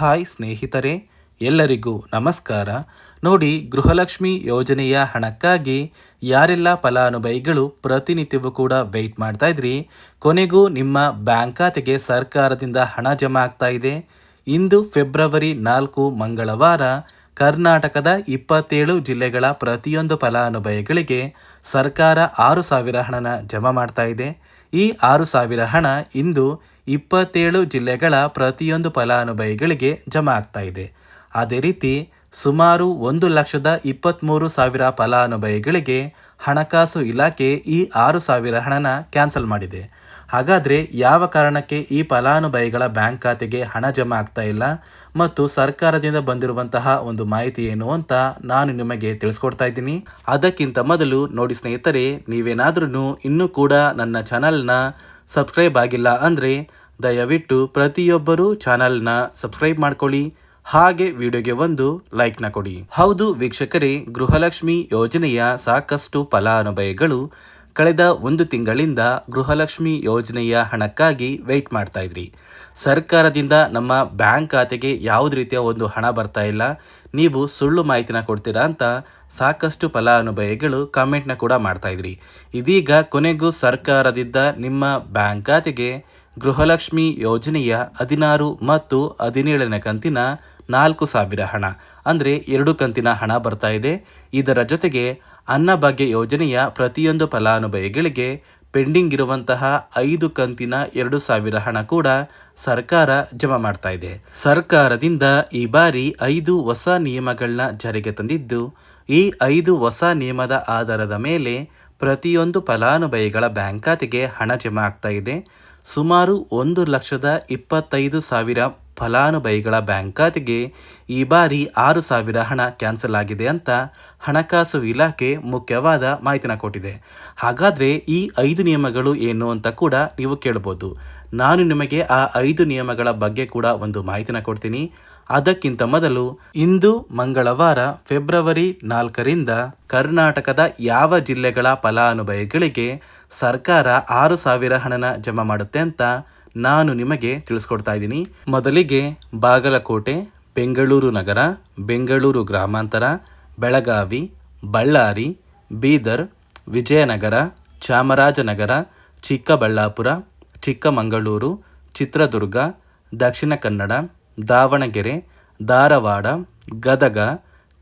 Hi ಸ್ನೇಹಿತರೆ, ಎಲ್ಲರಿಗೂ ನಮಸ್ಕಾರ. ನೋಡಿ, ಗೃಹಲಕ್ಷ್ಮಿ ಯೋಜನೆಯ ಹಣಕ್ಕಾಗಿ ಯಾರೆಲ್ಲ ಫಲಾನುಭವಿಗಳು ಪ್ರತಿನಿತ್ಯವೂ ಕೂಡ ವೆಯ್ಟ್ ಮಾಡ್ತಾ ಇದ್ರಿ? ಕೊನೆಗೂ ನಿಮ್ಮ ಬ್ಯಾಂಕ್ ಖಾತೆಗೆ ಸರ್ಕಾರದಿಂದ ಹಣ ಜಮಾ ಆಗ್ತಾ ಇದೆ. ಇಂದು ಫೆಬ್ರವರಿ ನಾಲ್ಕು ಮಂಗಳವಾರ, ಕರ್ನಾಟಕದ ಇಪ್ಪತ್ತೇಳು ಜಿಲ್ಲೆಗಳ ಪ್ರತಿಯೊಂದು ಫಲಾನುಭವಿಗಳಿಗೆ ಸರ್ಕಾರ ಆರು ಸಾವಿರ ಹಣನ ಜಮಾ ಮಾಡ್ತಾ ಇದೆ. ಈ ಆರು ಸಾವಿರ ಹಣ ಇಂದು ಇಪ್ಪತ್ತೇಳು ಜಿಲ್ಲೆಗಳ ಪ್ರತಿಯೊಂದು ಫಲಾನುಭವಿಗಳಿಗೆ ಜಮಾ ಆಗ್ತಾ ಇದೆ. ಅದೇ ರೀತಿ, ಸುಮಾರು ಒಂದು ಲಕ್ಷದ ಇಪ್ಪತ್ತ್ಮೂರು ಸಾವಿರ ಫಲಾನುಭವಿಗಳಿಗೆ ಹಣಕಾಸು ಇಲಾಖೆ ಈ ಆರು ಸಾವಿರ ಹಣನ ಕ್ಯಾನ್ಸಲ್ ಮಾಡಿದೆ. ಹಾಗಾದರೆ ಯಾವ ಕಾರಣಕ್ಕೆ ಈ ಫಲಾನುಭವಿಗಳ ಬ್ಯಾಂಕ್ ಖಾತೆಗೆ ಹಣ ಜಮಾ ಆಗ್ತಾ ಇಲ್ಲ ಮತ್ತು ಸರ್ಕಾರದಿಂದ ಬಂದಿರುವಂತಹ ಒಂದು ಮಾಹಿತಿ ಏನು ಅಂತ ನಾನು ನಿಮಗೆ ತಿಳಿಸ್ಕೊಡ್ತಾ ಇದ್ದೀನಿ. ಅದಕ್ಕಿಂತ ಮೊದಲು ನೋಡಿ ಸ್ನೇಹಿತರೆ ನೀವೇನಾದ್ರೂ ಇನ್ನೂ ಕೂಡ ನನ್ನ ಚಾನಲ್ನ ಸಬ್ಸ್ಕ್ರೈಬ್ ಆಗಿಲ್ಲ ಅಂದರೆ ದಯವಿಟ್ಟು ಪ್ರತಿಯೊಬ್ಬರೂ ಚಾನಲ್ನ ಸಬ್ಸ್ಕ್ರೈಬ್ ಮಾಡ್ಕೊಳ್ಳಿ. ಹಾಗೆ ವಿಡಿಯೋಗೆ ಒಂದು ಲೈಕ್ನ ಕೊಡಿ. ಹೌದು ವೀಕ್ಷಕರೇ, ಗೃಹಲಕ್ಷ್ಮಿ ಯೋಜನೆಯ ಸಾಕಷ್ಟು ಫಲಾನುಭವಿಗಳು ಕಳೆದ ಒಂದು ತಿಂಗಳಿಂದ ಗೃಹಲಕ್ಷ್ಮಿ ಯೋಜನೆಯ ಹಣಕ್ಕಾಗಿ ವೆಯ್ಟ್ ಮಾಡ್ತಾ ಇದ್ರಿ. ಸರ್ಕಾರದಿಂದ ನಮ್ಮ ಬ್ಯಾಂಕ್ ಖಾತೆಗೆ ಯಾವುದೇ ರೀತಿಯ ಒಂದು ಹಣ ಬರ್ತಾ ಇಲ್ಲ, ನೀವು ಸುಳ್ಳು ಮಾಹಿತಿನ ಕೊಡ್ತೀರಾ ಅಂತ ಸಾಕಷ್ಟು ಫಲಾನುಭವಿಗಳು ಕಮೆಂಟ್ನ ಕೂಡ ಮಾಡ್ತಾ ಇದ್ರಿ. ಇದೀಗ ಕೊನೆಗೂ ಸರ್ಕಾರದಿಂದ ನಿಮ್ಮ ಬ್ಯಾಂಕ್ ಖಾತೆಗೆ ಗೃಹಲಕ್ಷ್ಮಿ ಯೋಜನೆಯ ಹದಿನಾರು ಮತ್ತು ಹದಿನೇಳನೇ ಕಂತಿನ ನಾಲ್ಕು ಸಾವಿರ ಹಣ. ಅಂದರೆ ಎರಡು ಕಂತಿನ ಹಣ ಬರ್ತಾ ಇದೆ. ಇದರ ಜೊತೆಗೆ ಅನ್ನಭಾಗ್ಯ ಯೋಜನೆಯ ಪ್ರತಿಯೊಂದು ಫಲಾನುಭವಿಗಳಿಗೆ ಪೆಂಡಿಂಗ್ ಇರುವಂತಹ ಐದು ಕಂತಿನ ಎರಡು ಸಾವಿರ ಹಣ ಕೂಡ ಸರ್ಕಾರ ಜಮಾ ಮಾಡ್ತಾ ಇದೆ. ಸರ್ಕಾರದಿಂದ ಈ ಬಾರಿ ಐದು ಹೊಸ ನಿಯಮಗಳನ್ನ ಜಾರಿಗೆ ತಂದಿದ್ದು, ಈ ಐದು ಹೊಸ ನಿಯಮದ ಆಧಾರದ ಮೇಲೆ ಪ್ರತಿಯೊಂದು ಫಲಾನುಭವಿಗಳ ಬ್ಯಾಂಕ್ ಖಾತೆಗೆ ಹಣ ಜಮಾ ಆಗ್ತಾ ಇದೆ. ಸುಮಾರು ಒಂದು ಲಕ್ಷದ ಇಪ್ಪತ್ತೈದು ಸಾವಿರ ಫಲಾನುಭವಿಗಳ ಬ್ಯಾಂಕ್ ಖಾತೆಗೆ ಈ ಬಾರಿ ಆರು ಸಾವಿರ ಹಣ ಕ್ಯಾನ್ಸಲ್ ಆಗಿದೆ ಅಂತ ಹಣಕಾಸು ಇಲಾಖೆ ಮುಖ್ಯವಾದ ಮಾಹಿತಿನ ಕೊಟ್ಟಿದೆ. ಹಾಗಾದರೆ ಈ ಐದು ನಿಯಮಗಳು ಏನು ಅಂತ ಕೂಡ ನೀವು ಕೇಳ್ಬೋದು. ನಾನು ನಿಮಗೆ ಆ ಐದು ನಿಯಮಗಳ ಬಗ್ಗೆ ಕೂಡ ಒಂದು ಮಾಹಿತಿನ ಕೊಡ್ತೀನಿ. ಅದಕ್ಕಿಂತ ಮೊದಲು ಇಂದು ಮಂಗಳವಾರ ಫೆಬ್ರವರಿ ನಾಲ್ಕರಿಂದ ಕರ್ನಾಟಕದ ಯಾವ ಜಿಲ್ಲೆಗಳ ಫಲಾನುಭವಿಗಳಿಗೆ ಸರ್ಕಾರ ಆರು ಸಾವಿರ ಹಣನ ಜಮಾ ಮಾಡುತ್ತೆ ಅಂತ ನಾನು ನಿಮಗೆ ತಿಳಿಸ್ಕೊಡ್ತಾ ಇದ್ದೀನಿ. ಮೊದಲಿಗೆ ಬಾಗಲಕೋಟೆ, ಬೆಂಗಳೂರು ನಗರ, ಬೆಂಗಳೂರು ಗ್ರಾಮಾಂತರ, ಬೆಳಗಾವಿ, ಬಳ್ಳಾರಿ, ಬೀದರ್, ವಿಜಯನಗರ, ಚಾಮರಾಜನಗರ, ಚಿಕ್ಕಬಳ್ಳಾಪುರ, ಚಿಕ್ಕಮಗಳೂರು, ಚಿತ್ರದುರ್ಗ, ದಕ್ಷಿಣ ಕನ್ನಡ, ದಾವಣಗೆರೆ, ಧಾರವಾಡ, ಗದಗ,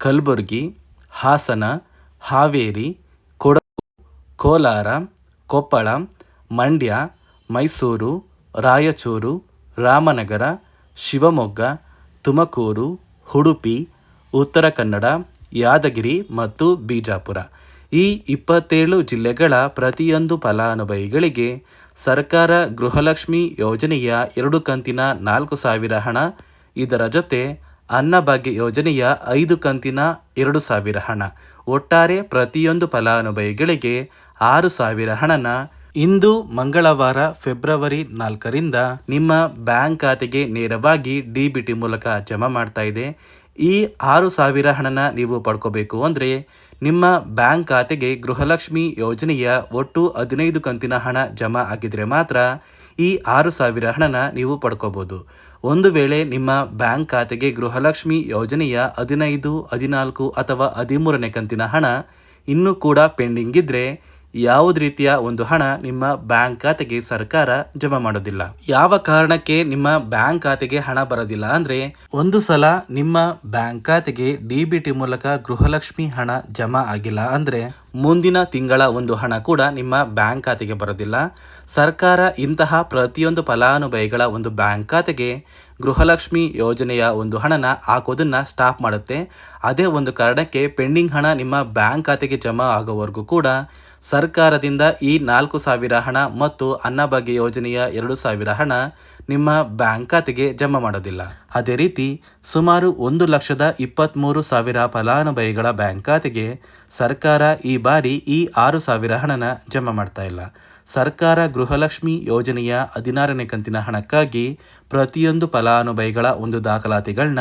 ಕಲಬುರಗಿ, ಹಾಸನ, ಹಾವೇರಿ, ಕೊಡಗು, ಕೋಲಾರ, ಕೊಪ್ಪಳ, ಮಂಡ್ಯ, ಮೈಸೂರು ರಾಯಚೂರು, ರಾಮನಗರ, ಶಿವಮೊಗ್ಗ, ತುಮಕೂರು, ಉಡುಪಿ, ಉತ್ತರ ಕನ್ನಡ, ಯಾದಗಿರಿ ಮತ್ತು ಬಿಜಾಪುರ. ಈ ಇಪ್ಪತ್ತೇಳು ಜಿಲ್ಲೆಗಳ ಪ್ರತಿಯೊಂದು ಫಲಾನುಭವಿಗಳಿಗೆ ಸರ್ಕಾರ ಗೃಹಲಕ್ಷ್ಮಿ ಯೋಜನೆಯ ಎರಡು ಕಂತಿನ ನಾಲ್ಕು ಸಾವಿರ ಹಣ, ಇದರ ಜೊತೆ ಅನ್ನಭಾಗ್ಯ ಯೋಜನೆಯ ಐದು ಕಂತಿನ ಎರಡು ಸಾವಿರ ಹಣ. ಒಟ್ಟಾರೆ ಪ್ರತಿಯೊಂದು ಫಲಾನುಭವಿಗಳಿಗೆ ಆರು ಸಾವಿರ ಹಣನ ಇಂದು ಮಂಗಳವಾರ ಫೆಬ್ರವರಿ ನಾಲ್ಕರಿಂದ ನಿಮ್ಮ ಬ್ಯಾಂಕ್ ಖಾತೆಗೆ ನೇರವಾಗಿ ಡಿ ಬಿ ಟಿ ಮೂಲಕ ಜಮಾ ಮಾಡ್ತಾ ಇದೆ. ಈ ಆರು ಸಾವಿರ ಹಣನ ನೀವು ಪಡ್ಕೋಬೇಕು ಅಂದರೆ ನಿಮ್ಮ ಬ್ಯಾಂಕ್ ಖಾತೆಗೆ ಗೃಹಲಕ್ಷ್ಮಿ ಯೋಜನೆಯ ಒಟ್ಟು ಹದಿನೈದು ಕಂತಿನ ಹಣ ಜಮಾ ಆಗಿದ್ರೆ ಮಾತ್ರ ಈ ಆರು ಸಾವಿರ ಹಣನ ನೀವು ಪಡ್ಕೋಬೋದು. ಒಂದು ವೇಳೆ ನಿಮ್ಮ ಬ್ಯಾಂಕ್ ಖಾತೆಗೆ ಗೃಹಲಕ್ಷ್ಮಿ ಯೋಜನೆಯ ಹದಿನೈದು, ಹದಿನಾಲ್ಕು ಅಥವಾ ಹದಿಮೂರನೇ ಕಂತಿನ ಹಣ ಇನ್ನೂ ಕೂಡ ಪೆಂಡಿಂಗ್ ಇದ್ದರೆ ಯಾವುದೇ ರೀತಿಯ ಒಂದು ಹಣ ನಿಮ್ಮ ಬ್ಯಾಂಕ್ ಖಾತೆಗೆ ಸರ್ಕಾರ ಜಮಾ ಮಾಡೋದಿಲ್ಲ? ಯಾವ ಕಾರಣಕ್ಕೆ ನಿಮ್ಮ ಬ್ಯಾಂಕ್ ಖಾತೆಗೆ ಹಣ ಬರೋದಿಲ್ಲ ಅಂದ್ರೆ ಒಂದು ಸಲ ನಿಮ್ಮ ಬ್ಯಾಂಕ್ ಖಾತೆಗೆ ಡಿ ಬಿ ಟಿ ಮೂಲಕ ಗೃಹಲಕ್ಷ್ಮಿ ಹಣ ಜಮಾ ಆಗಿಲ್ಲ ಅಂದ್ರೆ ಮುಂದಿನ ತಿಂಗಳ ಒಂದು ಹಣ ಕೂಡ ನಿಮ್ಮ ಬ್ಯಾಂಕ್ ಖಾತೆಗೆ ಬರೋದಿಲ್ಲ. ಸರ್ಕಾರ ಇಂತಹ ಪ್ರತಿಯೊಂದು ಫಲಾನುಭವಿಗಳ ಒಂದು ಬ್ಯಾಂಕ್ ಖಾತೆಗೆ ಗೃಹಲಕ್ಷ್ಮಿ ಯೋಜನೆಯ ಒಂದು ಹಣನ ಹಾಕೋದನ್ನು ಸ್ಟಾಪ್ ಮಾಡುತ್ತೆ. ಅದೇ ಒಂದು ಕಾರಣಕ್ಕೆ ಪೆಂಡಿಂಗ್ ಹಣ ನಿಮ್ಮ ಬ್ಯಾಂಕ್ ಖಾತೆಗೆ ಜಮಾ ಆಗೋವರೆಗೂ ಕೂಡ ಸರ್ಕಾರದಿಂದ ಈ ನಾಲ್ಕು ಸಾವಿರ ಹಣ ಮತ್ತು ಅನ್ನಭಾಗ್ಯ ಯೋಜನೆಯ ಎರಡು ಸಾವಿರ ಹಣ ನಿಮ್ಮ ಬ್ಯಾಂಕ್ ಖಾತೆಗೆ ಜಮಾ ಮಾಡೋದಿಲ್ಲ. ಅದೇ ರೀತಿ, ಸುಮಾರು ಒಂದು ಲಕ್ಷದ ಇಪ್ಪತ್ತ್ಮೂರು ಸಾವಿರ ಫಲಾನುಭವಿಗಳ ಬ್ಯಾಂಕ್ ಖಾತೆಗೆ ಸರ್ಕಾರ ಈ ಬಾರಿ ಈ ಆರು ಸಾವಿರ ಹಣನ ಜಮಾ ಮಾಡ್ತಾ ಇಲ್ಲ. ಸರ್ಕಾರ ಗೃಹಲಕ್ಷ್ಮಿ ಯೋಜನೆಯ ಹದಿನಾರನೇ ಕಂತಿನ ಹಣಕ್ಕಾಗಿ ಪ್ರತಿಯೊಂದು ಫಲಾನುಭವಿಗಳ ಒಂದು ದಾಖಲಾತಿಗಳನ್ನ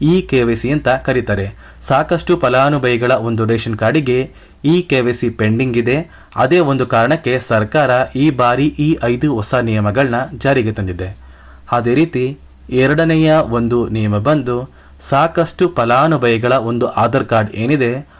ಇ ಕೆ ಸಿ ಅಂತ ಕರೀತಾರೆ. ಸಾಕಷ್ಟು ಫಲಾನುಭವಿಗಳ ಒಂದು ರೇಷನ್ ಕಾರ್ಡಿಗೆ ಇ ಕೆ ಸಿ ಪೆಂಡಿಂಗ್ ಇದೆ. ಅದೇ ಒಂದು ಕಾರಣಕ್ಕೆ ಸರ್ಕಾರ ಈ ಬಾರಿ ಈ ಐದು ಹೊಸ ನಿಯಮಗಳನ್ನ ಜಾರಿಗೆ ತಂದಿದೆ. ಅದೇ ರೀತಿ ಎರಡನೆಯ ಒಂದು ನಿಯಮ ಬಂದು ಸಾಕಷ್ಟು ಫಲಾನುಭವಿಗಳ ಒಂದು ಆಧಾರ್ ಕಾರ್ಡ್ ಏನಿದೆ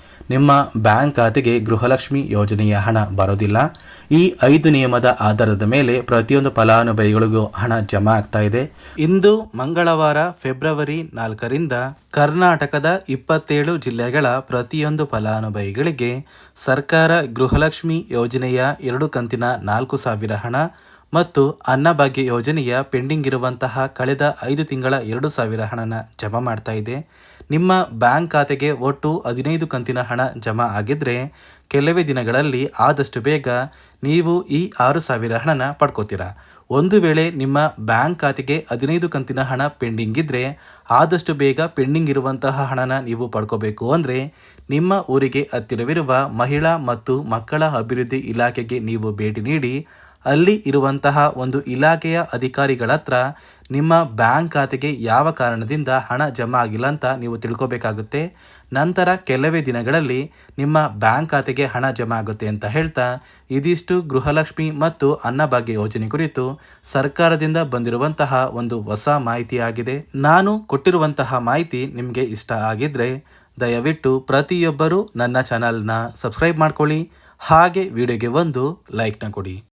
ನಿಮ್ಮ ಬ್ಯಾಂಕ್ ಖಾತೆಗೆ ಗೃಹಲಕ್ಷ್ಮಿ ಯೋಜನೆಯ ಹಣ ಬರೋದಿಲ್ಲ. ಈ ಐದು ನಿಯಮದ ಆಧಾರದ ಮೇಲೆ ಪ್ರತಿಯೊಂದು ಫಲಾನುಭವಿಗಳಿಗೂ ಹಣ ಜಮಾ ಆಗ್ತಾ ಇದೆ. ಇಂದು ಮಂಗಳವಾರ ಫೆಬ್ರವರಿ ನಾಲ್ಕರಿಂದ ಕರ್ನಾಟಕದ ಇಪ್ಪತ್ತೇಳು ಜಿಲ್ಲೆಗಳ ಪ್ರತಿಯೊಂದು ಫಲಾನುಭವಿಗಳಿಗೆ ಸರ್ಕಾರ ಗೃಹಲಕ್ಷ್ಮಿ ಯೋಜನೆಯ ಎರಡು ಕಂತಿನ ನಾಲ್ಕು ಸಾವಿರ ಹಣ ಮತ್ತು ಅನ್ನಭಾಗ್ಯ ಯೋಜನೆಯ ಪೆಂಡಿಂಗ್ ಇರುವಂತಹ ಕಳೆದ ಐದು ತಿಂಗಳ ಎರಡು ಸಾವಿರ ಹಣನ ಜಮಾ ಮಾಡ್ತಾ ಇದೆ. ನಿಮ್ಮ ಬ್ಯಾಂಕ್ ಖಾತೆಗೆ ಒಟ್ಟು ಹದಿನೈದು ಕಂತಿನ ಹಣ ಜಮಾ ಆಗಿದ್ದರೆ ಕೆಲವೇ ದಿನಗಳಲ್ಲಿ ಆದಷ್ಟು ಬೇಗ ನೀವು ಈ ಆರು ಸಾವಿರ ಹಣನ ಪಡ್ಕೋತೀರಾ. ಒಂದು ವೇಳೆ ನಿಮ್ಮ ಬ್ಯಾಂಕ್ ಖಾತೆಗೆ ಹದಿನೈದು ಕಂತಿನ ಹಣ ಪೆಂಡಿಂಗ್ ಇದ್ದರೆ ಆದಷ್ಟು ಬೇಗ ಪೆಂಡಿಂಗ್ ಇರುವಂತಹ ಹಣನ ನೀವು ಪಡ್ಕೋಬೇಕು ಅಂದರೆ ನಿಮ್ಮ ಊರಿಗೆ ಹತ್ತಿರವಿರುವ ಮಹಿಳಾ ಮತ್ತು ಮಕ್ಕಳ ಅಭಿವೃದ್ಧಿ ಇಲಾಖೆಗೆ ನೀವು ಭೇಟಿ ನೀಡಿ ಅಲ್ಲಿ ಇರುವಂತಹ ಒಂದು ಇಲಾಖೆಯ ಅಧಿಕಾರಿಗಳ ಹತ್ರ ನಿಮ್ಮ ಬ್ಯಾಂಕ್ ಖಾತೆಗೆ ಯಾವ ಕಾರಣದಿಂದ ಹಣ ಜಮಾ ಆಗಿಲ್ಲ ಅಂತ ನೀವು ತಿಳ್ಕೊಬೇಕಾಗುತ್ತೆ. ನಂತರ ಕೆಲವೇ ದಿನಗಳಲ್ಲಿ ನಿಮ್ಮ ಬ್ಯಾಂಕ್ ಖಾತೆಗೆ ಹಣ ಜಮಾ ಆಗುತ್ತೆ ಅಂತ ಹೇಳ್ತಾ, ಇದಿಷ್ಟು ಗೃಹಲಕ್ಷ್ಮಿ ಮತ್ತು ಅನ್ನಭಾಗ್ಯ ಯೋಜನೆ ಕುರಿತು ಸರ್ಕಾರದಿಂದ ಬಂದಿರುವಂತಹ ಒಂದು ಹೊಸ ಮಾಹಿತಿಯಾಗಿದೆ ನಾನು ಕೊಟ್ಟಿರುವಂತಹ ಮಾಹಿತಿ ನಿಮಗೆ ಇಷ್ಟ ಆಗಿದ್ರೆ ದಯವಿಟ್ಟು ಪ್ರತಿಯೊಬ್ಬರೂ ನನ್ನ ಚಾನಲ್ನ ಸಬ್ಸ್ಕ್ರೈಬ್ ಮಾಡ್ಕೊಳ್ಳಿ. ಹಾಗೆ ವಿಡಿಯೋಗೆ ಒಂದು ಲೈಕ್ನ ಕೊಡಿ.